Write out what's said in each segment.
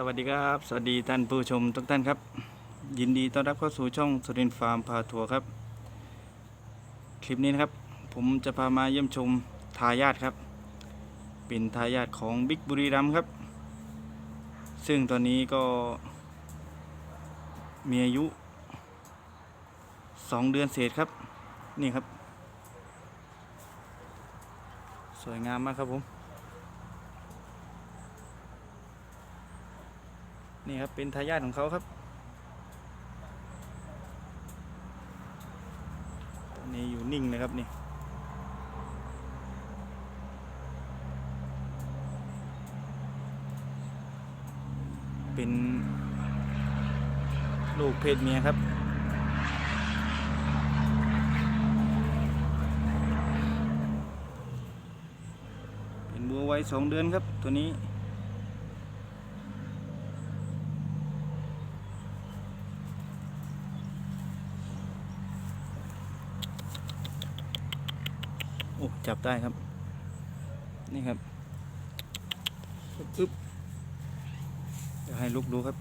สวัสดีครับ สวัสดีท่านผู้ชมทุกท่านครับ ยินดีต้อนรับเข้าสู่ช่องสุรินฟาร์มพาทัวร์ครับ คลิปนี้นะครับ ผมจะพามาเยี่ยมชมทายาทครับ เป็นทายาทของบิ๊กบุรีรัมครับ ซึ่งตอนนี้ก็มีอายุ 2 เดือนเศษครับ นี่ครับ สวยงามมากครับผม นี่ครับเป็นทายาทของเขาครับตอนนี้อยู่นิ่งเลยครับนี่เป็น ลูกเพศเมียครับเป็นบัวไว้สองเดือนครับตัวนี้ โอ้จับได้ครับ นี่ครับปึ๊บจะให้ลุกดูครับ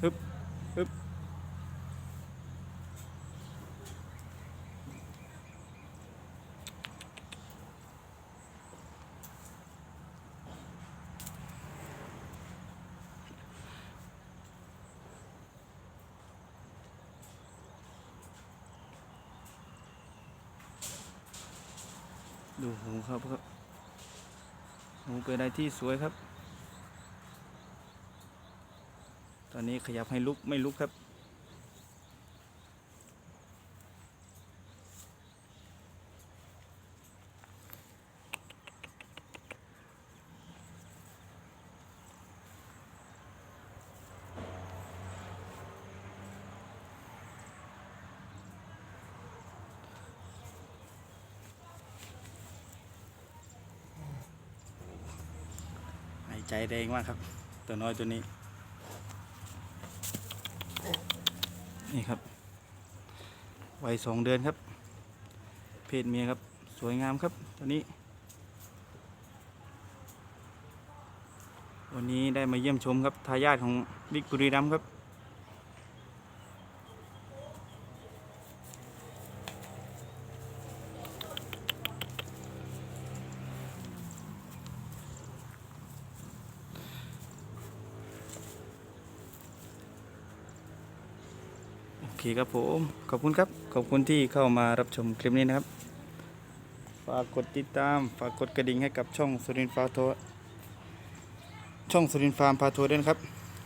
ปึ๊บปึ๊บ ดูหูครับครับหูเป็นอะไรที่สวยครับ ตอนนี้ขยับให้ลุกไม่ลุกครับ ใจแรงมากครับ ตัวน้อยตัวนี้ นี่ครับวัยสองเดือนครับ เพศเมียครับ สวยงามครับตัวนี้ วันนี้ได้มาเยี่ยมชมครับทายาทของบิ๊กบุรีรัมครับ เคครับผม ขอบคุณครับ ขอบคุณที่เข้ามารับชมคลิปนี้นะครับ ฝากกดติดตาม ฝากกดกระดิ่งให้กับช่องสุรินทร์ฟาร์ทัวร์ช่องสุรินทร์ฟาร์มพาทัวร์ด้วยนะครับ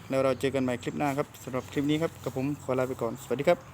แล้วเราเจอกันใหม่คลิปหน้าครับสำหรับคลิปนี้ครับกับผมขอลาไปก่อน สวัสดีครับ